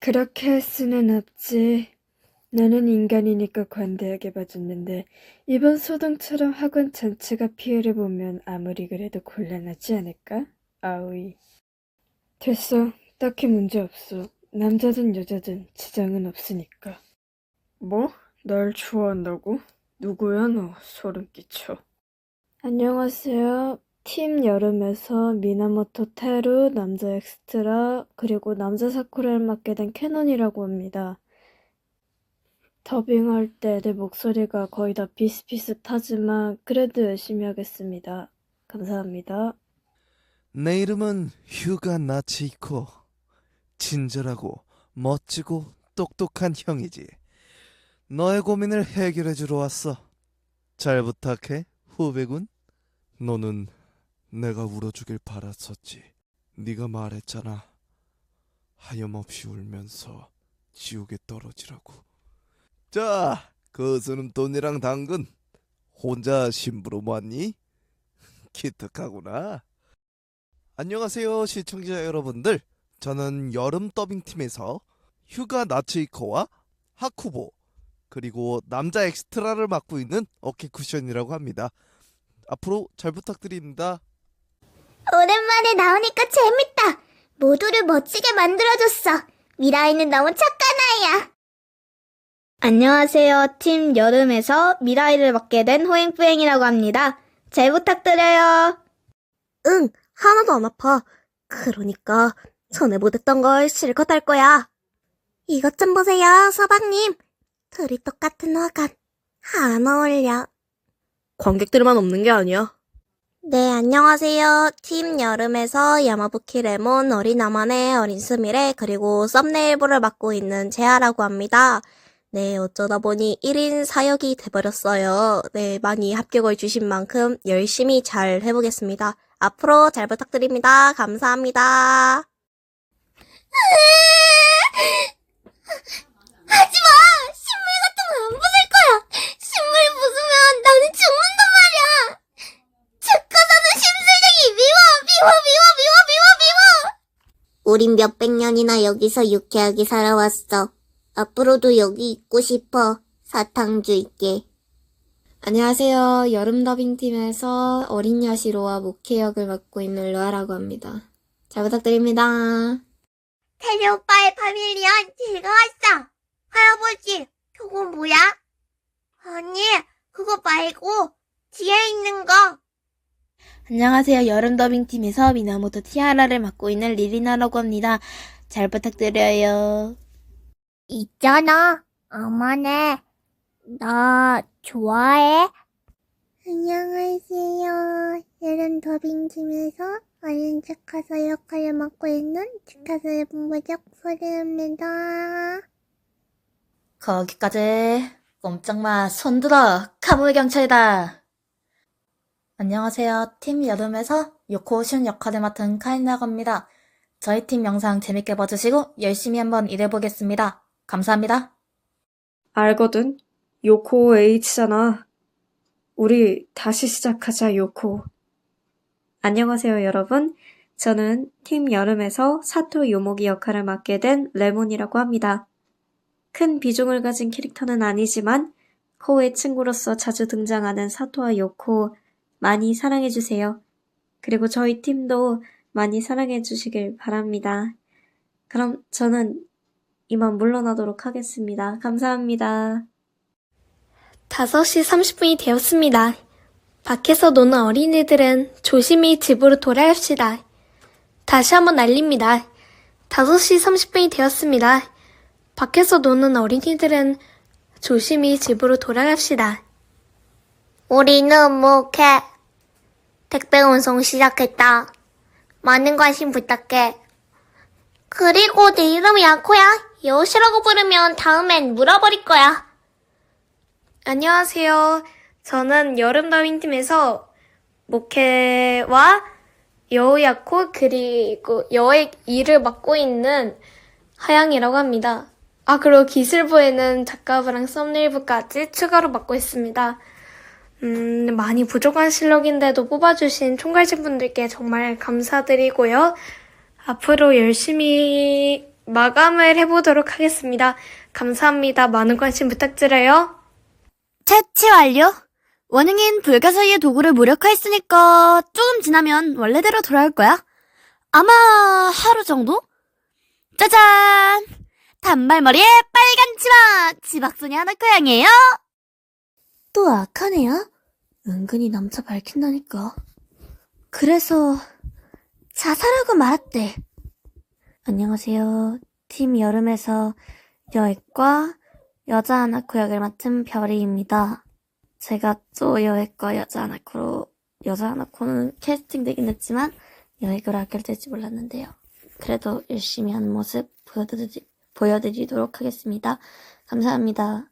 그렇게 할 수는 없지. 나는 인간이니까 관대하게 봐줬는데 이번 소동처럼 학원 전체가 피해를 보면 아무리 그래도 곤란하지 않을까? 아우이. 됐어. 딱히 문제 없어. 남자든 여자든 지장은 없으니까. 뭐? 날 좋아한다고? 누구야 너? 소름 끼쳐. 안녕하세요. 팀 여름에서 미나모토 테루, 남자 엑스트라, 그리고 남자 사쿠라를 맡게 된 캐논이라고 합니다. 더빙할 때 내 목소리가 거의 다 비슷비슷하지만 그래도 열심히 하겠습니다. 감사합니다. 내 이름은 휴가 나치이코. 친절하고 멋지고 똑똑한 형이지. 너의 고민을 해결해 주러 왔어. 잘 부탁해, 후배군. 너는 내가 울어주길 바랐었지. 네가 말했잖아. 하염없이 울면서 지옥에 떨어지라고. 자, 거스는 돈이랑 당근. 혼자 심부름 왔니? 기특하구나. 안녕하세요 시청자 여러분들 저는 여름 더빙팀에서 휴가 나츠이코와 하쿠보 그리고 남자 엑스트라를 맡고 있는 어케 쿠션이라고 합니다 앞으로 잘 부탁드립니다 오랜만에 나오니까 재밌다. 모두를 멋지게 만들어줬어. 미라이는 너무 착한 아이야. 안녕하세요. 팀 여름에서 미라이를 맡게 된 호행뿌행이라고 합니다. 잘 부탁드려요. 응, 하나도 안 아파. 그러니까 전에 못했던 걸 실컷 할 거야. 이것 좀 보세요, 서방님. 둘이 똑같은 화관. 안 어울려. 관객들만 없는 게 아니야. 네, 안녕하세요. 팀 여름에서 야마부키 레몬 어린아만의 어린 스미레 그리고 썸네일부를 맡고 있는 재아라고 합니다. 네, 어쩌다 보니 1인 사역이 돼버렸어요. 네, 많이 합격을 주신 만큼 열심히 잘 해보겠습니다. 앞으로 잘 부탁드립니다. 감사합니다. 하지마! 신물 같은 거 안 부술 거야! 신물 부수면 나는 죽는단 말이야! 축하사는 심술쟁이 미워 미워 미워 미워 미워 미워 우린 몇백 년이나 여기서 유쾌하게 살아왔어 앞으로도 여기 있고 싶어 사탕 줄게 안녕하세요. 여름 더빙팀에서 어린 여시로와 모케 역을 맡고 있는 루아라고 합니다. 잘 부탁드립니다. 테리 오빠의 파밀리언 즐거웠어 할아버지 그건 뭐야? 아니 그거 말고 뒤에 있는 거 안녕하세요. 여름 더빙팀에서 미나모토 티아라를 맡고 있는 리리나라고 합니다. 잘 부탁드려요. 있잖아 어머네 나 좋아해 안녕하세요 여름 더빙팀에서 어린 치카사 역할을 맡고 있는 치카사의 본부적 소리입니다 거기까지 꼼짝마 손들어 카무이 경찰이다. 안녕하세요. 팀 여름에서 요코 슌 역할을 맡은 카인이라고 합니다. 저희 팀 영상 재밌게 봐주시고 열심히 한번 일해보겠습니다. 감사합니다. 알거든. 요코 H잖아. 우리 다시 시작하자, 요코. 안녕하세요, 여러분. 저는 팀 여름에서 사토 요모기 역할을 맡게 된 레몬이라고 합니다. 큰 비중을 가진 캐릭터는 아니지만 코의 친구로서 자주 등장하는 사토와 요코 많이 사랑해주세요. 그리고 저희 팀도 많이 사랑해주시길 바랍니다. 그럼 저는 이만 물러나도록 하겠습니다. 감사합니다. 5시 30분이 되었습니다. 밖에서 노는 어린이들은 조심히 집으로 돌아갑시다. 다시 한번 알립니다. 5시 30분이 되었습니다. 밖에서 노는 어린이들은 조심히 집으로 돌아갑시다. 우리는 뭐해 택배 운송 시작했다 많은 관심 부탁해 그리고 내 이름이 야코야 여우시라고 부르면 다음엔 물어버릴 거야 안녕하세요. 저는 여름 더빙팀에서 모케와 여우야코 그리고 여의 일을 맡고 있는 하양이라고 합니다. 아 그리고 기술부에는 작가부랑 썸네일부까지 추가로 맡고 있습니다. 음, 많이 부족한 실력인데도 뽑아주신 총괄진 분들께 정말 감사드리고요. 앞으로 열심히 마감을 해보도록 하겠습니다. 감사합니다. 많은 관심 부탁드려요. 채취 완료. 원흉인 불가사의의 도구를 무력화했으니까 조금 지나면 원래대로 돌아올 거야. 아마 하루 정도? 짜잔! 단발머리에 빨간 치마! 지박소녀 하나코 향이에요. 또 악하네요? 은근히 남자 밝힌다니까. 그래서 자살하고 말았대. 안녕하세요. 팀 여름에서 여액과 여자 아나코 역을 맡은 별이입니다. 제가 또 여액과 여자 아나코로 여자 아나코는 캐스팅되긴 했지만 여액으로 합격될지 몰랐는데요. 그래도 열심히 한 모습 보여드리, 보여드리도록 하겠습니다. 감사합니다.